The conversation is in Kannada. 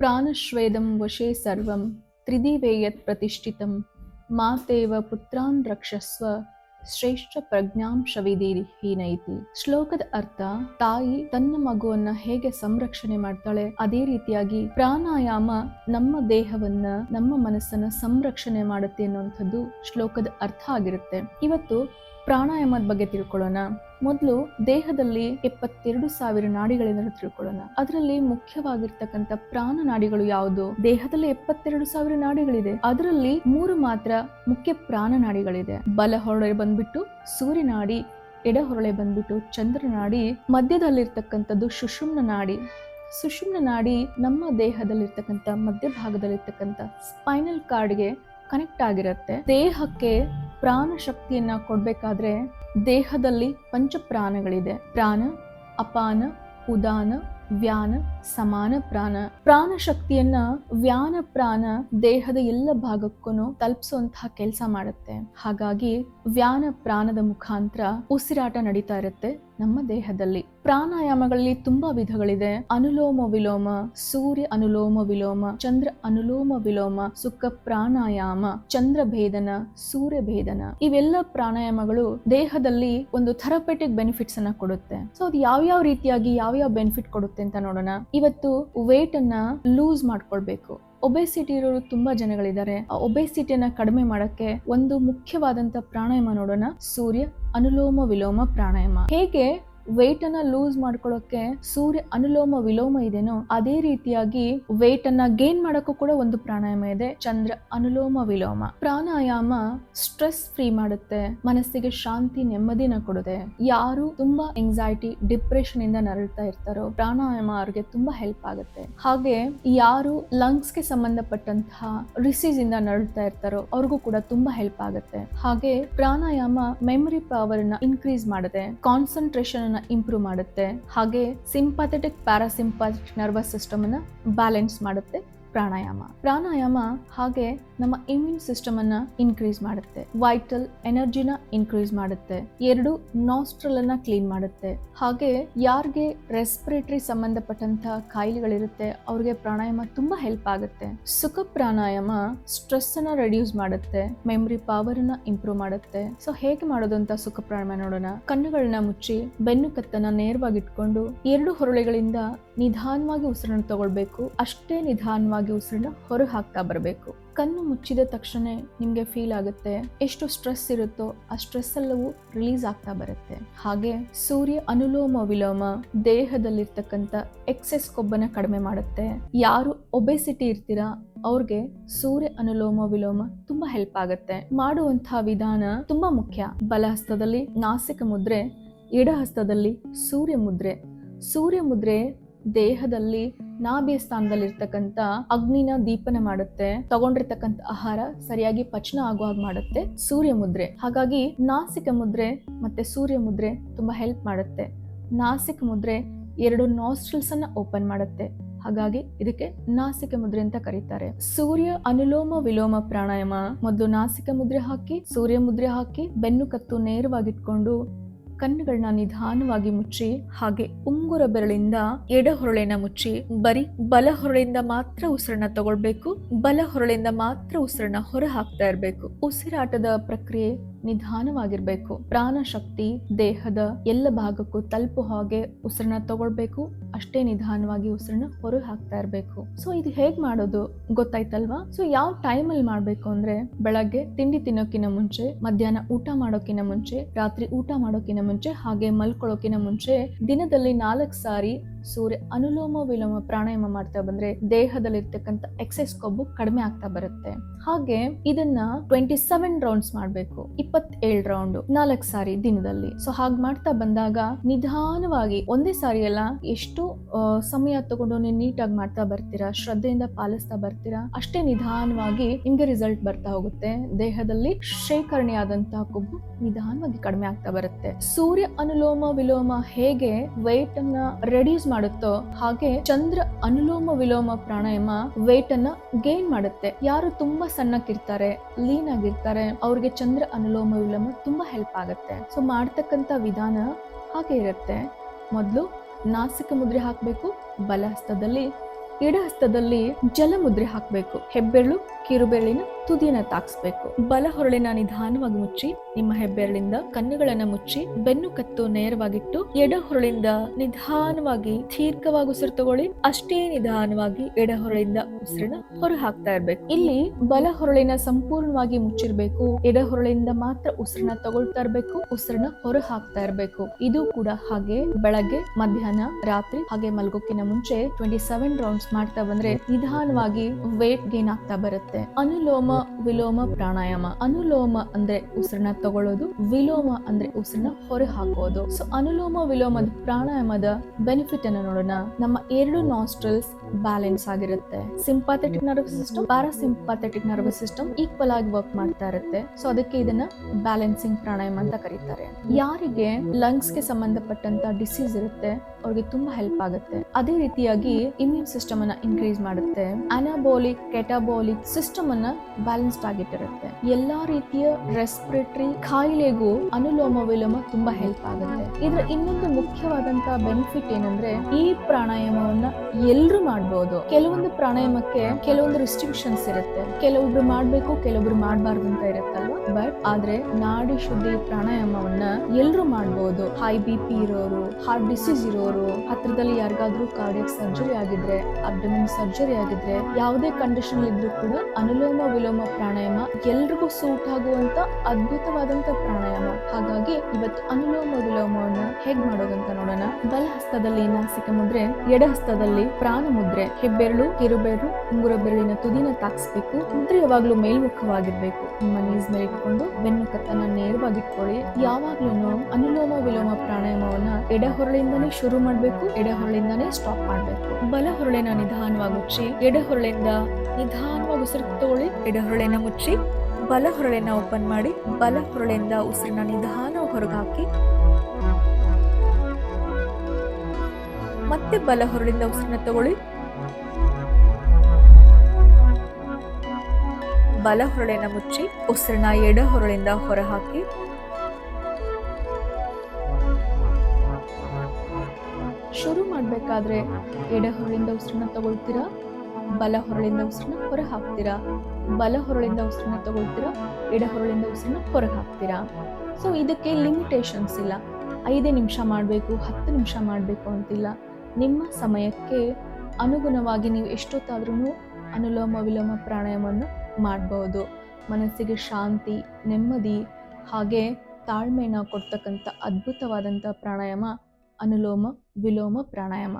ಪ್ರಾಣಶ್ವೇದಂ ವಶೇ ಸರ್ವಂ ತ್ರಿದಿವೇಯತ್ ಪ್ರತಿಷ್ಠಿತಂ ಮಾತೇವ ಪುತ್ರಾನ್ ರಕ್ಷಸ್ವ ಶ್ರೇಷ್ಠ ಪ್ರಜ್ಞಾಂಶವಿದೀರಿ ಶ್ಲೋಕದ ಅರ್ಥ ತಾಯಿ ತನ್ನ ಮಗುವನ್ನ ಹೇಗೆ ಸಂರಕ್ಷಣೆ ಮಾಡ್ತಾಳೆ, ಅದೇ ರೀತಿಯಾಗಿ ಪ್ರಾಣಾಯಾಮ ನಮ್ಮ ದೇಹವನ್ನ, ನಮ್ಮ ಮನಸ್ಸನ್ನ ಸಂರಕ್ಷಣೆ ಮಾಡುತ್ತೆ ಅನ್ನುವಂಥದ್ದು ಶ್ಲೋಕದ ಅರ್ಥ ಆಗಿರುತ್ತೆ. ಇವತ್ತು ಪ್ರಾಣಾಯಾಮದ ಬಗ್ಗೆ ತಿಳ್ಕೊಳ್ಳೋಣ. ಮೊದಲು ದೇಹದಲ್ಲಿ ಎಪ್ಪತ್ತೆರಡು ಸಾವಿರ ನಾಡಿಗಳಿಂದ ತಿಳ್ಕೊಳ್ಳೋಣ. ಅದರಲ್ಲಿ ಮುಖ್ಯವಾಗಿರ್ತಕ್ಕಂಥ ಪ್ರಾಣ ನಾಡಿಗಳು ಯಾವುದು? ದೇಹದಲ್ಲಿ ಎಪ್ಪತ್ತೆರಡು ಸಾವಿರ ನಾಡಿಗಳಿದೆ. ಅದರಲ್ಲಿ ಮೂರು ಮಾತ್ರ ಮುಖ್ಯ ಪ್ರಾಣ ನಾಡಿಗಳಿದೆ. ಬಲ ಹೊರಳೆ ಬಂದ್ಬಿಟ್ಟು ಸೂರ್ಯನಾಡಿ ಎಡ ಹೊರಳೆ ಬಂದ್ಬಿಟ್ಟು ಚಂದ್ರನಾಡಿ ಮಧ್ಯದಲ್ಲಿರ್ತಕ್ಕಂಥದ್ದು ಸುಷುಮ್ನ ನಾಡಿ. ಸುಷುಮ್ನ ನಾಡಿ ನಮ್ಮ ದೇಹದಲ್ಲಿರ್ತಕ್ಕಂಥ ಮಧ್ಯಭಾಗದಲ್ಲಿರ್ತಕ್ಕಂಥ ಸ್ಪೈನಲ್ ಕಾರ್ಡ್ಗೆ ಕನೆಕ್ಟ್ ಆಗಿರುತ್ತೆ. ದೇಹಕ್ಕೆ ಪ್ರಾಣ ಶಕ್ತಿಯನ್ನ ಕೊಡ್ಬೇಕಾದ್ರೆ ದೇಹದಲ್ಲಿ ಪಂಚ ಪ್ರಾಣಗಳಿದೆ ಪ್ರಾಣ, ಅಪಾನ, ಉದಾನ, ವ್ಯಾನ, ಸಮಾನ ಪ್ರಾಣ. ಪ್ರಾಣ ಶಕ್ತಿಯನ್ನ ವ್ಯಾನ ಪ್ರಾಣ ದೇಹದ ಎಲ್ಲ ಭಾಗಕ್ಕೂ ತಲುಪಿಸುವಂತಹ ಕೆಲಸ ಮಾಡುತ್ತೆ. ಹಾಗಾಗಿ ವ್ಯಾನ ಪ್ರಾಣದ ಮುಖಾಂತರ ಉಸಿರಾಟ ನಡೀತಾ ಇರುತ್ತೆ. ನಮ್ಮ ದೇಹದಲ್ಲಿ ಪ್ರಾಣಾಯಾಮಗಳಲ್ಲಿ ತುಂಬಾ ವಿಧಗಳಿದೆ. ಅನುಲೋಮ ವಿಲೋಮ, ಸೂರ್ಯ ಅನುಲೋಮ ವಿಲೋಮ, ಚಂದ್ರ ಅನುಲೋಮ ವಿಲೋಮ, ಸುಖ ಪ್ರಾಣಾಯಾಮ, ಚಂದ್ರ ಭೇದನ, ಸೂರ್ಯ ಭೇದನ. ಇವೆಲ್ಲ ಪ್ರಾಣಾಯಾಮಗಳು ದೇಹದಲ್ಲಿ ಒಂದು ಥೆರಪೆಟಿಕ್ ಬೆನಿಫಿಟ್ಸ್ ಅನ್ನ ಕೊಡುತ್ತೆ. ಸೊ ಅದು ಯಾವ್ಯಾವ ರೀತಿಯಾಗಿ ಯಾವ ಯಾವ ಬೆನಿಫಿಟ್ ಕೊಡುತ್ತೆ ಅಂತ ನೋಡೋಣ. ಇವತ್ತು ವೇಟ್ ಅನ್ನ ಲೂಸ್ ಮಾಡ್ಕೊಳ್ಬೇಕು. ಒಬೆಸಿಟಿ ಇರೋರು ತುಂಬಾ ಜನಗಳಿದ್ದಾರೆ. ಆ ಒಬೆಸಿಟಿಯನ್ನ ಕಡಿಮೆ ಮಾಡಕ್ಕೆ ಒಂದು ಮುಖ್ಯವಾದಂತ ಪ್ರಾಣಾಯಾಮ ನೋಡೋಣ. ಸೂರ್ಯ ಅನುಲೋಮ ವಿಲೋಮ ಪ್ರಾಣಾಯಾಮ. ಹೇಗೆ ವೇಟ್ ಅನ್ನ ಲೂಸ್ ಮಾಡ್ಕೊಳ್ಳೋಕೆ ಸೂರ್ಯ ಅನುಲೋಮ ವಿಲೋಮ ಇದೆನೋ, ಅದೇ ರೀತಿಯಾಗಿ ವೇಟ್ ಅನ್ನ ಗೇನ್ ಮಾಡೋಕ್ಕೂ ಕೂಡ ಒಂದು ಪ್ರಾಣಾಯಾಮ ಇದೆ. ಚಂದ್ರ ಅನುಲೋಮ ವಿಲೋಮ. ಪ್ರಾಣಾಯಾಮ ಸ್ಟ್ರೆಸ್ ಫ್ರೀ ಮಾಡುತ್ತೆ, ಮನಸ್ಸಿಗೆ ಶಾಂತಿ ನೆಮ್ಮದಿನ ಕೊಡುತ್ತೆ. ಯಾರು ತುಂಬಾ ಎಂಗ್ಸೈಟಿ ಡಿಪ್ರೆಷನ್ ಇಂದ ನರಳ್ತಾ ಇರ್ತಾರೋ, ಪ್ರಾಣಾಯಾಮ ಅವ್ರಿಗೆ ತುಂಬಾ ಹೆಲ್ಪ್ ಆಗುತ್ತೆ. ಹಾಗೆ ಯಾರು ಲಂಗ್ಸ್ಗೆ ಸಂಬಂಧಪಟ್ಟಂತಹ ರಿಸೀಸ್ ಇಂದ ನರಳ್ತಾ ಇರ್ತಾರೋ, ಅವ್ರಿಗೂ ಕೂಡ ತುಂಬಾ ಹೆಲ್ಪ್ ಆಗುತ್ತೆ. ಹಾಗೆ ಪ್ರಾಣಾಯಾಮ ಮೆಮರಿ ಪವರ್ನ ಇನ್ಕ್ರೀಸ್ ಮಾಡುತ್ತೆ. ಕಾನ್ಸಂಟ್ರೇಷನ್ ಇಂಪ್ರೂವ್ ಮಾಡುತ್ತೆ. ಹಾಗೆ ಸಿಂಪಥೆಟಿಕ್ ಪ್ಯಾರಾಸಿಂಪಥೆಟಿಕ್ ನರ್ವಸ್ ಸಿಸ್ಟಮ್ ಅನ್ನ ಬ್ಯಾಲೆನ್ಸ್ ಮಾಡುತ್ತೆ. ಪ್ರಾಣಾಯಾಮ. ಪ್ರಾಣಾಯಾಮ ಹಾಗೆ ನಮ್ಮ ಇಮ್ಯೂನ್ ಸಿಸ್ಟಮ್ ಅನ್ನ ಇನ್ಕ್ರೀಸ್ ಮಾಡುತ್ತೆ. ವೈಟಲ್ ಎನರ್ಜಿನ ಇನ್ಕ್ರೀಸ್ ಮಾಡುತ್ತೆ. ಎರಡು ನಾಸ್ಟ್ರಲ್ ಅನ್ನ ಕ್ಲೀನ್ ಮಾಡುತ್ತೆ. ಹಾಗೆ ಯಾರಿಗೆ ರೆಸ್ಪಿರೇಟರಿ ಸಂಬಂಧಪಟ್ಟಂತ ಕಾಯಿಲೆಗಳಿರುತ್ತೆ, ಅವ್ರಿಗೆ ಪ್ರಾಣಾಯಾಮ ತುಂಬಾ ಹೆಲ್ಪ್ ಆಗುತ್ತೆ. ಸುಖ ಪ್ರಾಣಾಯಾಮ ಸ್ಟ್ರೆಸ್ ಅನ್ನ ರೆಡ್ಯೂಸ್ ಮಾಡುತ್ತೆ ಮೆಮರಿ ಪವರ್ ಅನ್ನ ಇಂಪ್ರೂವ್ ಮಾಡುತ್ತೆ. ಸೊ ಹೇಗೆ ಮಾಡೋದು ಅಂತ ಸುಖ ಪ್ರಾಣಾಯಾಮ ನೋಡೋಣ. ಕಣ್ಣುಗಳನ್ನ ಮುಚ್ಚಿ, ಬೆನ್ನು ಕತ್ತನ್ನ ನೇರವಾಗಿ ಇಟ್ಕೊಂಡು, ಎರಡು ಹೊರಳೆಗಳಿಂದ ನಿಧಾನವಾಗಿ ಉಸಿರನ್ನು ತಗೊಳ್ಬೇಕು. ಅಷ್ಟೇ ನಿಧಾನವಾಗಿ ಉಸಿರನ್ನ ಹೊರ ಹಾಕ್ತಾ ಬರಬೇಕು. ಕಣ್ಣು ಮುಚ್ಚಿದ ತಕ್ಷಣ ನಿಮಗೆ ಫೀಲ್ ಆಗುತ್ತೆ ಎಷ್ಟು ಸ್ಟ್ರೆಸ್ ಇರುತ್ತೋ ಆ ಸ್ಟ್ರೆಸ್ ಎಲ್ಲವೂ ರಿಲೀಸ್ ಆಗ್ತಾ ಬರುತ್ತೆ. ಹಾಗೆ ಸೂರ್ಯ ಅನುಲೋಮ ವಿಲೋಮ ದೇಹದಲ್ಲಿರ್ತಕ್ಕಂಥ ಎಕ್ಸೆಸ್ ಕೊಬ್ಬನ ಕಡಿಮೆ ಮಾಡುತ್ತೆ. ಯಾರು ಒಬೆಸಿಟಿ ಇರ್ತೀರಾ, ಅವ್ರಿಗೆ ಸೂರ್ಯ ಅನುಲೋಮ ವಿಲೋಮ ತುಂಬಾ ಹೆಲ್ಪ್ ಆಗುತ್ತೆ. ಮಾಡುವಂತಹ ವಿಧಾನ ತುಂಬಾ ಮುಖ್ಯ. ಬಲಹಸ್ತದಲ್ಲಿ ನಾಸಿಕ ಮುದ್ರೆ, ಎಡಹಸ್ತದಲ್ಲಿ ಸೂರ್ಯ ಮುದ್ರೆ. ಸೂರ್ಯ ಮುದ್ರೆ ದೇಹದಲ್ಲಿ ನಾಭಿಯ ಸ್ಥಾನದಲ್ಲಿರ್ತಕ್ಕಂಥ ಅಗ್ನಿನ ದೀಪನ ಮಾಡುತ್ತೆ. ತಗೊಂಡಿರ್ತಕ್ಕಂಥ ಆಹಾರ ಸರಿಯಾಗಿ ಪಚನ ಆಗೋ ಹಾಗೆ ಮಾಡುತ್ತೆ. ಸೂರ್ಯ ಮುದ್ರೆ. ಹಾಗಾಗಿ ನಾಸಿಕ ಮುದ್ರೆ ಮತ್ತೆ ಸೂರ್ಯ ಮುದ್ರೆ ತುಂಬಾ ಹೆಲ್ಪ್ ಮಾಡುತ್ತೆ. ನಾಸಿಕ ಮುದ್ರೆ ಎರಡು ನಾಸ್ಟ್ರಲ್ಸ್ ಅನ್ನ ಓಪನ್ ಮಾಡುತ್ತೆ. ಹಾಗಾಗಿ ಇದಕ್ಕೆ ನಾಸಿಕ ಮುದ್ರೆ ಅಂತ ಕರೀತಾರೆ. ಸೂರ್ಯ ಅನುಲೋಮ ವಿಲೋಮ ಪ್ರಾಣಾಯಾಮ. ಮೊದಲು ನಾಸಿಕ ಮುದ್ರೆ ಹಾಕಿ, ಸೂರ್ಯ ಮುದ್ರೆ ಹಾಕಿ, ಬೆನ್ನು ಕತ್ತು ನೇರವಾಗಿಟ್ಕೊಂಡು ಕಣ್ಣುಗಳನ್ನ ನಿಧಾನವಾಗಿ ಮುಚ್ಚಿ, ಹಾಗೆ ಉಂಗುರ ಬೆರಳಿಂದ ಎಡ ಹೊರಳಿನ ಮುಚ್ಚಿ, ಬರೀ ಬಲ ಹೊರಳಿಂದ ಮಾತ್ರ ಉಸಿರನ್ನ ತಗೊಳ್ಬೇಕು, ಬಲ ಹೊರಳಿಂದ ಮಾತ್ರ ಉಸಿರನ್ನ ಹೊರ ಹಾಕ್ತಾ ಇರ್ಬೇಕು. ಉಸಿರಾಟದ ಪ್ರಕ್ರಿಯೆ ನಿಧಾನವಾಗಿರ್ಬೇಕು. ಪ್ರಾಣ ಶಕ್ತಿ ದೇಹದ ಎಲ್ಲ ಭಾಗಕ್ಕೂ ತಲುಪು ಹಾಗೆ ಉಸಿರನ್ನ ತಗೊಳ್ಬೇಕು. ಅಷ್ಟೇ ನಿಧಾನವಾಗಿ ಉಸಿರನ್ನ ಹೊರ ಹಾಕ್ತಾ ಇರ್ಬೇಕು. ಸೊ ಇದು ಹೇಗ್ ಮಾಡೋದು ಗೊತ್ತಾಯ್ತಲ್ವಾ? ಸೊ ಯಾವ ಟೈಮ್ ಅಲ್ಲಿ ಮಾಡ್ಬೇಕು ಅಂದ್ರೆ ಬೆಳಗ್ಗೆ ತಿಂಡಿ ತಿನ್ನೋಕಿನ ಮುಂಚೆ, ಮಧ್ಯಾಹ್ನ ಊಟ ಮಾಡೋಕಿನ ಮುಂಚೆ, ರಾತ್ರಿ ಊಟ ಮಾಡೋಕಿನ ಮುಂಚೆ, ಹಾಗೆ ಮಲ್ಕೊಳ್ಳೋಕಿನ ಮುಂಚೆ ದಿನದಲ್ಲಿ ನಾಲ್ಕು ಸಾರಿ ಸೂರ್ಯ ಅನುಲೋಮ ವಿಲೋಮ ಪ್ರಾಣಾಯಾಮ ಮಾಡ್ತಾ ಬಂದ್ರೆ ದೇಹದಲ್ಲಿರ್ತಕ್ಕಂಥ ಎಕ್ಸೆಸ್ ಕೊಬ್ಬು ಕಡಿಮೆ ಆಗ್ತಾ ಬರುತ್ತೆ. ಹಾಗೆ ಇದನ್ನ ಟ್ವೆಂಟಿ ಸೆವೆನ್ ರೌಂಡ್ಸ್ ಮಾಡ್ಬೇಕು. ಇಪ್ಪತ್ತೇಳು ರೌಂಡ್ ನಾಲ್ಕು ಸಾರಿ ದಿನದಲ್ಲಿ. ಸೊ ಹಾಗೆ ಮಾಡ್ತಾ ಬಂದಾಗ ನಿಧಾನವಾಗಿ ಒಂದೇ ಸಾರಿ ಎಲ್ಲ ಎಷ್ಟು ಸಮಯ ತಗೊಂಡು ನೀವು ನೀಟಾಗಿ ಮಾಡ್ತಾ ಬರ್ತೀರಾ, ಶ್ರದ್ಧೆಯಿಂದ ಪಾಲಿಸ್ತಾ ಬರ್ತೀರಾ, ಅಷ್ಟೇ ನಿಧಾನವಾಗಿ ನಿಮ್ಗೆ ರಿಸಲ್ಟ್ ಬರ್ತಾ ಹೋಗುತ್ತೆ. ದೇಹದಲ್ಲಿ ಶೇಖರಣೆ ಆದಂತಹ ಕೊಬ್ಬು ನಿಧಾನವಾಗಿ ಕಡಿಮೆ ಆಗ್ತಾ ಬರುತ್ತೆ. ಸೂರ್ಯ ಅನುಲೋಮ ವಿಲೋಮ ಹೇಗೆ ವೈಟ್ ಅನ್ನ ರೆಡ್ಯೂಸ್ ಮಾಡುತ್ತೋ ಹಾಗೆ ಚಂದ್ರ ಅನುಲೋಮ ವಿಲೋಮ ಪ್ರಾಣಾಯಾಮ ವೇಟ್ ಅನ್ನ ಗೇನ್ ಮಾಡುತ್ತೆ. ಯಾರು ತುಂಬಾ ಸಣ್ಣಕ್ಕಿರ್ತಾರೆ ಲೀನ್ ಆಗಿರ್ತಾರೆ, ಅವ್ರಿಗೆ ಚಂದ್ರ ಅನುಲೋಮ ವಿಲೋಮ ತುಂಬಾ ಹೆಲ್ಪ್ ಆಗುತ್ತೆ. ಸೊ ಮಾಡ್ತಕ್ಕಂಥ ವಿಧಾನ ಹಾಗೆ ಇರುತ್ತೆ. ಮೊದಲು ನಾಸಿಕ ಮುದ್ರೆ ಹಾಕಬೇಕು ಬಲ ಹಸ್ತದಲ್ಲಿ ಎಡ ಹಸ್ತದಲ್ಲಿ ಜಲಮುದ್ರೆ ಹಾಕಬೇಕು. ಹೆಬ್ಬೆರಳು ಕಿರುಬೆರಳಿನ ತುದಿಯನ್ನ ತಾಕ್ಸ್ಬೇಕು. ಬಲ ಹೊರಳಿನ ನಿಧಾನವಾಗಿ ಮುಚ್ಚಿ, ನಿಮ್ಮ ಹೆಬ್ಬೆರಳಿಂದ ಕಣ್ಣುಗಳನ್ನ ಮುಚ್ಚಿ, ಬೆನ್ನು ಕತ್ತು ನೇರವಾಗಿಟ್ಟು, ಎಡ ಹೊರಳಿಂದ ನಿಧಾನವಾಗಿ ದೀರ್ಘವಾಗಿ ಉಸಿರು ತಗೊಳ್ಳಿ ಅಷ್ಟೇ ನಿಧಾನವಾಗಿ ಎಡ ಹೊರಳಿಂದ ಉಸಿರನ್ನ ಹೊರ ಹಾಕ್ತಾ ಇರ್ಬೇಕು. ಇಲ್ಲಿ ಬಲ ಹೊರಳಿನ ಸಂಪೂರ್ಣವಾಗಿ ಮುಚ್ಚಿರ್ಬೇಕು. ಎಡ ಹೊರಳಿಂದ ಮಾತ್ರ ಉಸಿರನ್ನ ತಗೊಳ್ತಾ ಇರ್ಬೇಕು. ಉಸಿರನ್ನ ಹೊರ ಹಾಕ್ತಾ ಇರ್ಬೇಕು. ಇದು ಕೂಡ ಹಾಗೆ ಬೆಳಗ್ಗೆ, ಮಧ್ಯಾಹ್ನ, ರಾತ್ರಿ ಹಾಗೆ ಮಲ್ಗೋಕಿನ ಮುಂಚೆ ಟ್ವೆಂಟಿ ಸೆವೆನ್ ರೌಂಡ್ಸ್ ಮಾಡ್ತಾ ಬಂದ್ರೆ ನಿಧಾನವಾಗಿ ವೇಟ್ ಗೇನ್ ಆಗ್ತಾ ಬರುತ್ತೆ. ಅನುಲೋಮ ವಿಲೋಮ ಪ್ರಾಣಾಯಾಮ, ಅನುಲೋಮ ಅಂದ್ರೆ ಉಸಿರನ್ನ ತಗೊಳ್ಳೋದು, ವಿಲೋಮ ಅಂದ್ರೆ ಉಸಿರನ್ನ ಹೊರ ಹಾಕೋದು ಸೊ ಅನುಲೋಮ, ವಿಲೋಮದ ಪ್ರಾಣಾಯಾಮದ ಬೆನಿಫಿಟ್ ಅನ್ನು ನೋಡೋಣ. ನಮ್ಮ ಎರಡು ನಾಸ್ಟ್ರಲ್ಸ್ ಬ್ಯಾಲೆನ್ಸ್ ಆಗಿರುತ್ತೆ. Sympathetic nervous system parasympathetic nervous system equal ಆಗಿ ವರ್ಕ್ ಮಾಡ್ತಾ ಇರುತ್ತೆ. ಸೊ ಅದಕ್ಕೆ ಇದನ್ನ ಬ್ಯಾಲೆನ್ಸಿಂಗ್ ಪ್ರಾಣಾಯಾಮ ಅಂತ ಕರೀತಾರೆ. ಯಾರಿಗೆ ಲಂಗ್ಸ್ಗೆ ಸಂಬಂಧಪಟ್ಟಂತ ಡಿಸೀಸ್ ಇರುತ್ತೆ ಅವ್ರಿಗೆ ತುಂಬಾ ಹೆಲ್ಪ್ ಆಗುತ್ತೆ. ಅದೇ ರೀತಿಯಾಗಿ ಇಮ್ಯೂನ್ ಸಿಸ್ಟಮ್ ಅನ್ನ ಇನ್ಕ್ರೀಸ್ ಮಾಡುತ್ತೆ. ಅನಾಬೋಲಿಕ್ ಕೆಟಾಬೋಲಿಕ್ ಸಿಸ್ಟಮ್ ಅನ್ನ ಬ್ಯಾಲೆನ್ಸ್ಡ್ ಆಗಿಟ್ಟಿರುತ್ತೆ. ಎಲ್ಲಾ ರೀತಿಯ ರೆಸ್ಪಿರೇಟರಿ ಕಾಯಿಲೆಗೂ ಅನುಲೋಮ ವಿಲೋಮ ತುಂಬಾ ಹೆಲ್ಪ್ ಆಗುತ್ತೆ. ಇದ್ರ ಇನ್ನೊಂದು ಮುಖ್ಯವಾದಂತ ಬೆನಿಫಿಟ್ ಏನಂದ್ರೆ ಈ ಪ್ರಾಣಾಯಾಮವನ್ನ ಎಲ್ರು ಮಾಡಬಹುದು ಕೆಲವೊಂದು ಪ್ರಾಣಾಯಾಮಕ್ಕೆ ಕೆಲವೊಂದು ರಿಸ್ಟ್ರಿಕ್ಷನ್ಸ್ ಇರುತ್ತೆ. ಕೆಲವೊಬ್ರು ಮಾಡ್ಬೇಕು, ಕೆಲವೊಬ್ರು ಮಾಡಬಾರ್ದು ಅಂತ ಇರುತ್ತಲ್ವಾ? ಬಟ್ ಆದ್ರೆ ನಾಡಿ ಶುದ್ಧಿ ಪ್ರಾಣಾಯಾಮವನ್ನ ಎಲ್ರು ಮಾಡಬಹುದು ಹೈ ಬಿ ಪಿ ಇರೋರು ಹಾರ್ಟ್ ಡಿಸೀಸ್ ಇರೋರು ಹತ್ರದಲ್ಲಿ ಯಾರಿಗಾದ್ರೂ ಕಾರ್ಡಿಯಕ್ ಸರ್ಜರಿ ಆಗಿದ್ರೆ ಅಬ್ಡಮಿನ್ ಸರ್ಜರಿ ಆಗಿದ್ರೆ, ಯಾವುದೇ ಕಂಡೀಷನ್ ಇದ್ರೂ ಕೂಡ ಅನುಲೋಮ ವಿಲೋಮ ಪ್ರಾಣಾಯಾಮ ಎಲ್ರಿಗೂ ಸೂಟ್ ಆಗುವಂತ ಅದ್ಭುತವಾದಂತ ಪ್ರಾಣಾಯಾಮ. ಹಾಗಾಗಿ ಇವತ್ತು ಅನುಲೋಮ ವಿಲೋಮವನ್ನ ಹೇಗ್ ಮಾಡೋದಂತ ನೋಡೋಣ. ಬಲ ಹಸ್ತದಲ್ಲಿ ನಾಸಿಕ ಮುದ್ರೆ, ಎಡ ಹಸ್ತದಲ್ಲಿ ಪ್ರಾಣ ಮುದ್ರೆ, ಹೆಬ್ಬೆರಳು, ಕಿರುಬೆರಳು ಉಂಗುರ ಬೆರಳಿನ ತುದಿನ ತಾಕ್ಸ್ಬೇಕು. ಮುದ್ರೆ ಯಾವಾಗ್ಲೂ ಮೇಲ್ಮುಖವಾಗಿರ್ಬೇಕು. ನಿಮ್ಮ ನೀಸ್ ಮೇಲೆ ಇಟ್ಕೊಂಡು ಬೆನ್ನು ಕತ್ತನ್ನ ನೇರವಾಗಿ ಇಟ್ಕೊಳ್ಳಿ. ಯಾವಾಗ್ಲೂ ಅನುಲೋಮ ವಿಲೋಮ ಪ್ರಾಣಾಯಾಮವನ್ನ ಎಡ ಹೊರಳಿಂದನೇ ಶುರು ಮಾಡ್ಬೇಕು ಎಡೆ ಹೊರಳಿಂದಾನೇ ಸ್ಟಾಪ್ ಮಾಡಬೇಕು. ಬಲ ಹೊರಳೆನ ನಿಧಾನವಾಗಿ ಮುಚ್ಚಿ ಎಡೆ ಹೊರಳಿಂದ ನಿಧಾನವಾಗಿ ಉಸಿರು ತಗೊಳ್ಳಿ ಎಡ ಹೊರಳೆನ ಮುಚ್ಚಿ ಬಲ ಹೊರಳೆನ ಓಪನ್ ಮಾಡಿ ಬಲ ಹೊರಳಿಂದ ಉಸಿರನ್ನ ನಿಧಾನ ಹೊರಗಾಕಿ. ಮತ್ತೆ ಬಲ ಹೊರಳಿಂದ ಉಸಿರನ್ನ ತಗೊಳ್ಳಿ. ಬಲ ಹೊರಳೆನ ಮುಚ್ಚಿ, ಉಸಿರನ್ನ ಎಡ ಹೊರಳಿಂದ ಹೊರಹಾಕಿ. ಮಾಡಬೇಕಾದ್ರೆ ಎಡ ಹೊರಳಿಂದ ಉಸಿರನ್ನ ತಗೊಳ್ತೀರಾ? ಬಲ ಹೊರಳಿಂದ ಉಸಿರನ್ನ ಹೊರ ಹಾಕ್ತೀರಾ ಬಲ ಹೊರಳಿಂದ ಉಸಿರನ್ನ ತಗೊಳ್ತೀರಾ? ಎಡ ಹೊರಳಿಂದ ಉಸಿರನ್ನ ಹೊರಗೆ ಹಾಕ್ತೀರಾ ಸೊ ಇದಕ್ಕೆ ಲಿಮಿಟೇಷನ್ಸ್ ಇಲ್ಲ. ಐದೇ ನಿಮಿಷ ಮಾಡಬೇಕು, ಹತ್ತು ನಿಮಿಷ ಮಾಡಬೇಕು ಅಂತಿಲ್ಲ. ನಿಮ್ಮ ಸಮಯಕ್ಕೆ ಅನುಗುಣವಾಗಿ ನೀವು ಎಷ್ಟೊತ್ತಾದ್ರೂ ಅನುಲೋಮ ವಿಲೋಮ ಪ್ರಾಣಾಯಾಮವನ್ನು ಮಾಡಬಹುದು ಮನಸ್ಸಿಗೆ ಶಾಂತಿ, ನೆಮ್ಮದಿ ಹಾಗೆ ತಾಳ್ಮೆಯನ್ನು ಕೊಡ್ತಕ್ಕಂಥ ಅದ್ಭುತವಾದಂಥ ಪ್ರಾಣಾಯಾಮ ಅನುಲೋಮ ವಿಲೋಮ ಪ್ರಾಣಾಯಾಮ